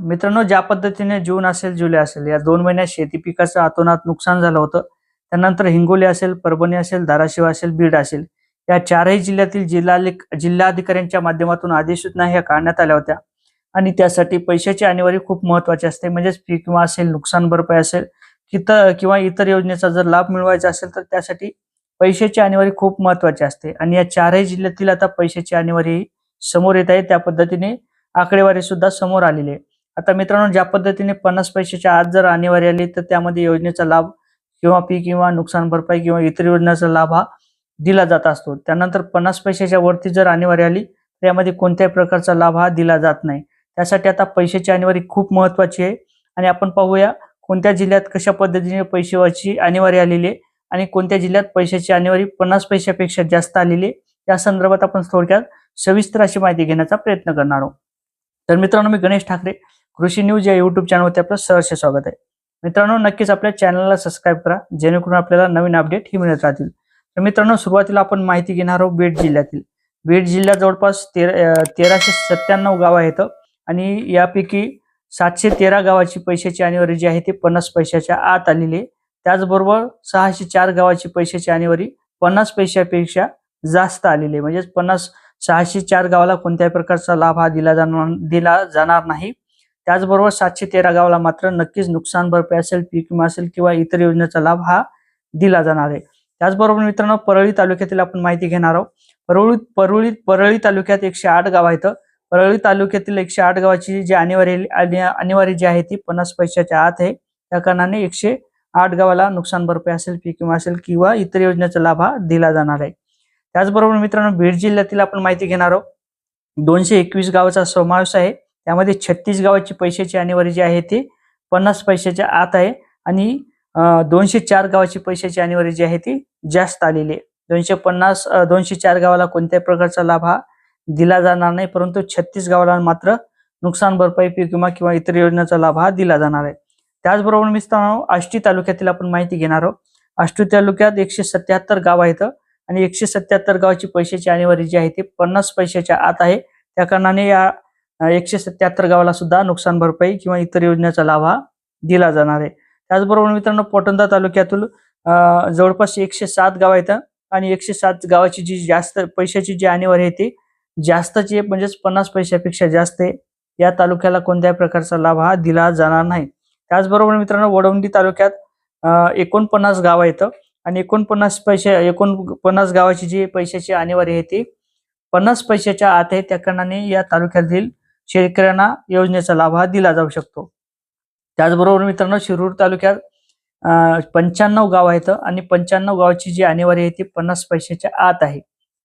मित्रांनो ज्या पद्धतीने जून असेल जुलै असेल या दोन महिन्यात शेती पिकाचं अतोनात नुकसान झालं होतं. त्यानंतर हिंगोली असेल परभणी असेल धाराशिव असेल बीड असेल या चारही जिल्ह्यातील जिल्हा जिल्हाधिकाऱ्यांच्या माध्यमातून अधिसूचना ह्या काढण्यात आल्या होत्या. आणि त्यासाठी पैशाची आणीबाणी खूप महत्वाची असते. म्हणजेच पीक विमा असेल नुकसान भरपाई असेल किंवा किंवा इतर योजनेचा जर लाभ मिळवायचा असेल तर त्यासाठी पैशाची आणीबाणी खूप महत्वाची असते. आणि या चारही जिल्ह्यातील आता पैशाची आणीबाणी समोर येत आहे. त्या पद्धतीने आकडेवारी सुद्धा समोर आलेली आहे. आता मित्रांनो ज्या पद्धतीने पन्नास पैशाच्या आत जर आणीवारी आली तर त्यामध्ये योजनेचा लाभ किंवा पीक किंवा नुकसान भरपाई किंवा इतर योजनेचा लाभ हा दिला जात असतो. त्यानंतर पन्नास पैशाच्या वरती जर आणीवारी आली तर यामध्ये कोणत्याही प्रकारचा लाभ हा दिला जात नाही. त्यासाठी आता पैशाची आणीवारी खूप महत्वाची आहे. आणि आपण पाहूया कोणत्या जिल्ह्यात कशा पद्धतीने पैशाची आणीवारी आलेली आहे आणि कोणत्या जिल्ह्यात पैशाची आणीवारी पन्नास पैशापेक्षा जास्त आलेली आहे. या संदर्भात आपण थोडक्यात सविस्तर अशी माहिती घेण्याचा प्रयत्न करणार आहोत. तर मित्रांनो मी गणेश ठाकरे कृषी न्यूज या युट्यूब चॅनलवरती आपलं सहर्ष स्वागत आहे. मित्रांनो नक्कीच आपल्या चॅनलला सबस्क्राईब करा जेणेकरून आपल्याला नवीन अपडेट ही मिळत राहतील. तर मित्रांनो सुरुवातीला आपण माहिती घेणार आहोत बीड जिल्ह्यातील. बीड जिल्ह्यात जवळपास तेरा तेराशे सत्त्याण्णव गाव आहेत आणि यापैकी सातशे तेरा गावाची पैशाची आणीवारी जी आहे ती पन्नास पैशाच्या आत आलेली आहे. त्याचबरोबर सहाशे चार गावाची पैशाची आणीवारी पन्नास पैशापेक्षा जास्त आलेली आहे. म्हणजेच पन्नास सहाशे चार गावाला कोणत्याही प्रकारचा लाभ हा दिला जाणार दिला जाणार नाही. त्याचबरोबर सातशे तेरा गावाला मात्र नक्कीच नुकसान भरपाई असेल पीक विमा असेल किंवा इतर योजनेचा लाभ हा दिला जाणार आहे. त्याचबरोबर मित्रांनो परळी तालुक्यातील आपण माहिती घेणार आहोत. परळी परळी परळी तालुक्यात एकशे आठ गाव आहेत. परळी तालुक्यातील एकशे आठ गावाची जी अनिवार्य अनिवार्य जी आहे ती पन्नास पैशाच्या आत आहे. त्या कारणाने एकशे आठ गावाला नुकसान भरपाई असेल पीक विमा असेल किंवा इतर योजनेचा लाभ हा दिला जाणार आहे. त्याचबरोबर मित्रांनो बीड जिल्ह्यातील आपण माहिती घेणार आहोत. दोनशे एकवीस गावाचा समावेश आहे. त्यामध्ये छत्तीस गावाची पैशाची आणेवारी जी आहे ती पन्नास पैशाच्या आत आहे आणि दोनशे चार गावाची पैशाची आणेवारी जी आहे ती जास्त आलेली आहे. दोनशे पन्नास दोनशे चार गावाला कोणत्याही प्रकारचा लाभ हा दिला जाणार नाही परंतु छत्तीस गावाला मात्र नुकसान भरपाई पीक विमा किंवा इतर योजनेचा लाभ हा दिला जाणार आहे. त्याचबरोबर मित्रांनो आष्टी तालुक्यातील आपण माहिती घेणार आहोत. आष्टी तालुक्यात एकशे सत्याहत्तर गाव आहेत आणि एकशे सत्याहत्तर गावाची पैशाची आणेवारी जी आहे ती पन्नास पैशाच्या आत आहे. त्या कारणाने या एकशे सत्याहत्तर गावाला सुद्धा नुकसान भरपाई किंवा इतर योजनेचा लाभ हा दिला जाणार आहे. त्याचबरोबर मित्रांनो पोटंदा तालुक्यातून जवळपास एकशे सात गाव आहेत आणि एकशे सात गावाची जी जास्त पैशाची जी आणीवारी आहे ती जास्तची म्हणजेच पन्नास पैशापेक्षा जास्त आहे. या तालुक्याला कोणत्याही प्रकारचा लाभ हा दिला जाणार नाही. त्याचबरोबर मित्रांनो वडवंडी तालुक्यात एकोणपन्नास गाव आहेत आणि एकोणपन्नास पैसे एकोणपन्नास गावाची जी पैशाची आणीवारी आहे ती पन्नास पैशाच्या आत आहे. त्या कारणाने या तालुक्यातील शेतकऱ्यांना योजनेचा लाभ हा दिला जाऊ शकतो. त्याचबरोबर मित्रांनो शिरूर तालुक्यात पंच्याण्णव गाव आहेत आणि पंच्याण्णव गावाची जी आणेवारी आहे ती पन्नास पैशाच्या आत आहे.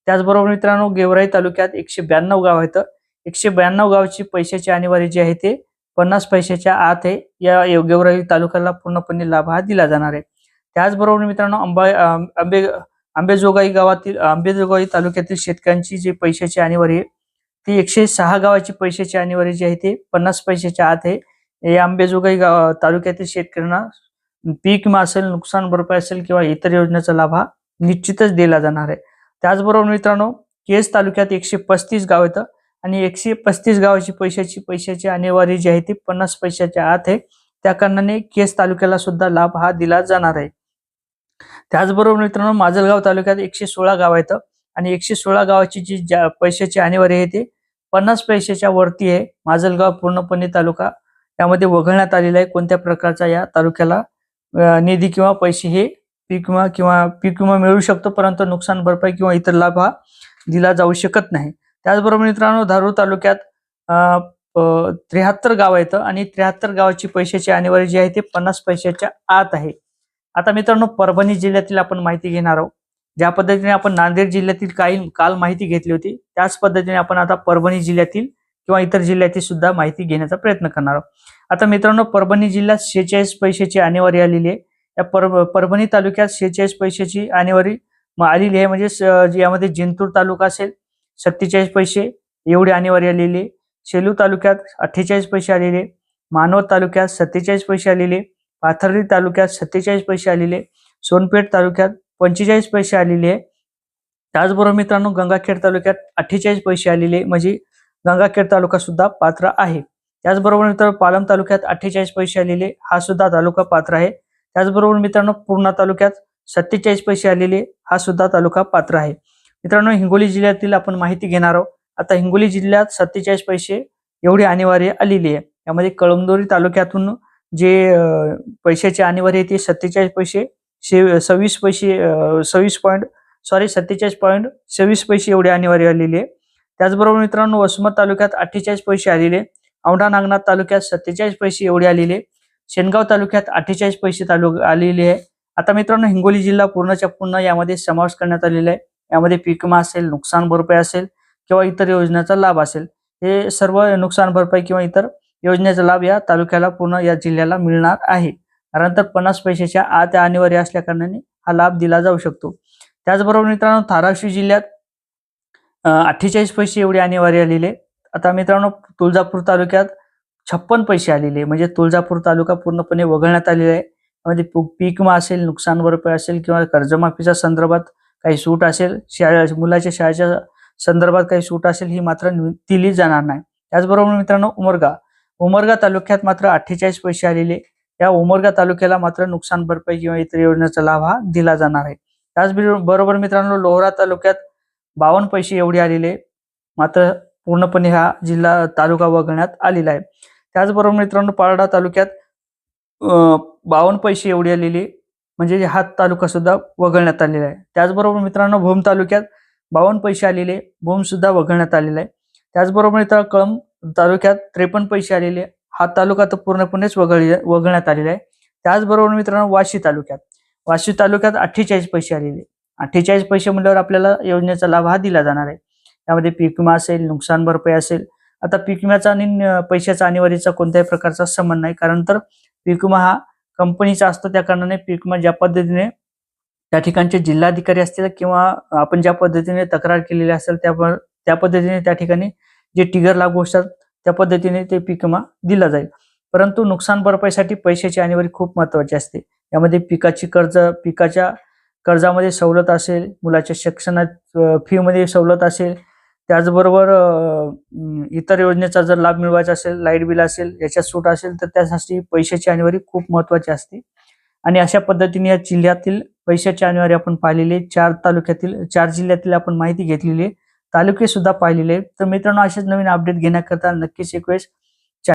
त्याचबरोबर मित्रांनो गेवराई तालुक्यात एकशे ब्याण्णव गाव आहेत. एकशे ब्याण्णव गावची पैशाची आणेवारी जी आहे ते पन्नास पैशाच्या आत आहे. या गेवराई तालुक्याला पूर्णपणे लाभ हा दिला जाणार आहे. त्याचबरोबर मित्रांनो अंबा आंबे आंबेजोगाई गावातील आंबेजोगाई तालुक्यातील शेतकऱ्यांची जी पैशाची आणेवारी आहे ती एकशे सहा गावाची पैशाची आणीवारी जी आहे ती पन्नास पैशाच्या आत आहे. या आंबेजोगाई गाव तालुक्यातील शेतकऱ्यांना पीक विमा असेल नुकसान भरपाई असेल किंवा इतर योजनेचा लाभ हा निश्चितच दिला जाणार आहे. त्याचबरोबर मित्रांनो केस तालुक्यात एकशे पस्तीस गाव येतं आणि एकशे पस्तीस गावाची पैशाची पैशाची आणीवारी जी आहे ती पन्नास पैशाच्या आत आहे. त्या कारणाने केस तालुक्याला सुद्धा लाभ हा दिला जाणार आहे. त्याचबरोबर मित्रांनो माजलगाव तालुक्यात एकशे सोळा गाव येतं आणि एकशे सोळा गावाची जी पैशाची आणीवारी आहे ती पन्नास पैशाच्या वरती आहे. माजलगाव पूर्णपणे तालुका. यामध्ये वगळण्यात आलेला आहे. कोणत्या प्रकारचा या तालुक्याला निधी किंवा पैसे हे पीक विमा किंवा पीक विमा मिळू शकतो परंतु नुकसान भरपाई किंवा इतर लाभ हा दिला जाऊ शकत नाही. त्याचबरोबर मित्रांनो धारूर तालुक्यात त्र्याहत्तर गाव येतं आणि त्र्याहत्तर गावाची पैशाची आणेवारी जी आहे ती पन्नास पैशाच्या आत आहे. आता मित्रांनो परभणी जिल्ह्यातील आपण माहिती घेणार आहोत. ज्या पद्धतीने आपण नांदेड जिल्ह्यातील काही काल माहिती घेतली होती त्याच पद्धतीने आपण आता परभणी जिल्ह्यातील किंवा इतर जिल्ह्यातील सुद्धा माहिती घेण्याचा प्रयत्न करणार आहोत. आता मित्रांनो परभणी जिल्ह्यात शेहेचाळीस पैशाची आणेवारी आलेली आहे. या पर परभणी तालुक्यात शेहेचाळीस पैशाची आणेवारी आलेली आहे. म्हणजे यामध्ये जिंतूर तालुका असेल सत्तेचाळीस पैसे एवढी आणेवारी आलेली आहे. सेलू तालुक्यात अठ्ठेचाळीस पैसे आलेले मानवत तालुक्यात सत्तेचाळीस पैसे आलेले पाथर्डी तालुक्यात सत्तेचाळीस पैसे आलेले सोनपेठ तालुक्यात पंचेचाळीस पैसे आलेले आहे. त्याचबरोबर मित्रांनो गंगाखेड तालुक्यात अठ्ठेचाळीस पैसे आलेले म्हणजे गंगाखेड तालुका सुद्धा पात्र आहे. त्याचबरोबर मित्र पालम तालुक्यात अठ्ठेचाळीस पैसे आलेले हा सुद्धा तालुका पात्र आहे. त्याचबरोबर मित्रांनो पूर्णा तालुक्यात सत्तेचाळीस पैसे आलेले हा सुद्धा तालुका पात्र आहे. मित्रांनो हिंगोली जिल्ह्यातील आपण माहिती घेणार आहोत. आता हिंगोली जिल्ह्यात सत्तेचाळीस पैसे एवढी अनिवार्य आलेली आहे. यामध्ये कळमदोरी तालुक्यातून जे पैशाचे अनिवार्य आहे ते सत्तेचाळीस पैसे शे सव्वीस पैसे अं, सव्वीस पॉईंट सॉरी सत्तेचाळीस पॉईंट सव्वीस पैसे एवढे अनिवार्य आलेली. आहे त्याचबरोबर मित्रांनो वसमत तालुक्यात अठ्ठेचाळीस पैसे आलेले. औंढा नागनाथ तालुक्यात सत्तेचाळीस पैसे एवढे आलेले. शेनगाव तालुक्यात अठ्ठेचाळीस पैसे तालुक आलेले आहे. आता मित्रांनो हिंगोली जिल्हा पूर्णच्या पूर्ण यामध्ये समावेश करण्यात आलेला आहे. यामध्ये पीक विमा असेल नुकसान भरपाई असेल किंवा इतर योजनेचा लाभ असेल. हे सर्व नुकसान भरपाई किंवा इतर योजनेचा लाभ या तालुक्याला पूर्ण या जिल्ह्याला मिळणार आहे. कारण तर पन्नास पैशाच्या आत अनिवार्य असल्या कारणाने हा लाभ दिला जाऊ शकतो. त्याचबरोबर मित्रांनो धाराशिव जिल्ह्यात अठ्ठेचाळीस पैसे एवढे अनिवार्य आलेले. आता मित्रांनो तुळजापूर तालुक्यात छप्पन पैसे आलेले. म्हणजे तुळजापूर तालुका पूर्णपणे वगळण्यात आलेला आहे. त्यामध्ये पीक विमा असेल नुकसान भरपाई असेल किंवा कर्जमाफीच्या संदर्भात काही सूट असेल शाळा मुलाच्या शाळेच्या संदर्भात काही सूट असेल ही मात्र दिली जाणार नाही. त्याचबरोबर मित्रांनो उमरगा. उमरगा तालुक्यात मात्र अठ्ठेचाळीस पैसे आलेले. या उमरगा तालुक्याला मात्र नुकसान भरपाई किंवा इतर योजनेचा लाभ हा दिला जाणार आहे. त्याचबरोबर मित्रांनो लोहरा तालुक्यात बावन्न पैसे एवढे आलेले मात्र पूर्णपणे हा जिल्हा तालुका वगळण्यात आलेला आहे. त्याचबरोबर मित्रांनो पारडा तालुक्यात बावन्न पैसे एवढी आलेली म्हणजे हा तालुका सुद्धा वगळण्यात आलेला आहे. त्याचबरोबर मित्रांनो भूम तालुक्यात बावन्न पैसे आलेले भूम सुद्धा वगळण्यात आलेला आहे. त्याचबरोबर मित्रांनो कळंब तालुक्यात त्रेपन्न पैसे आलेले हा तालुका तर पूर्णपणेच वगळ वगळण्यात आलेला आहे. त्याचबरोबर मित्रांनो वाशी तालुक्यात. वाशी तालुक्यात अठ्ठेचाळीस पैसे आलेले. अठ्ठेचाळीस पैसे म्हटल्यावर आपल्याला योजनेचा लाभ हा दिला जाणार आहे. त्यामध्ये पीक विमा असेल नुकसान भरपाई असेल. आता पीक विम्याचा आणि न- पैशाचा अनिवार्याचा कोणत्याही प्रकारचा संबंध नाही. कारण तर पीक विमा हा कंपनीचा असतो. त्या कारणाने पीक विमा ज्या पद्धतीने त्या ठिकाणचे जिल्हाधिकारी असतील किंवा आपण ज्या पद्धतीने तक्रार केलेली असेल त्या त्या पद्धतीने त्या ठिकाणी जे टिगर लागू असतात त्या पद्धतीने ते पीक विमा दिला जाईल. परंतु नुकसान भरपाईसाठी पैशाची अनिवार्य खूप महत्वाची असते. यामध्ये पिकाची कर्ज पिकाच्या कर्जामध्ये सवलत असेल मुलाच्या शिक्षणात फीमध्ये सवलत असेल त्याचबरोबर इतर योजनेचा जर लाभ मिळवायचा असेल लाइट बिल असेल याच्यात सूट असेल तर त्यासाठी पैशाची आणीवारी खूप महत्वाची असते. आणि अशा पद्धतीने या जिल्ह्यातील पैशाची अनिवार्य आपण पाहिलेले चार तालुक्यातील चार जिल्ह्यातील आपण माहिती घेतलेली आहे. तालुके सुद्धा पाहिलेले तर मित्रांनो असेच नवीन अपडेट घेण्याकरता नक्कीच एक वेळेस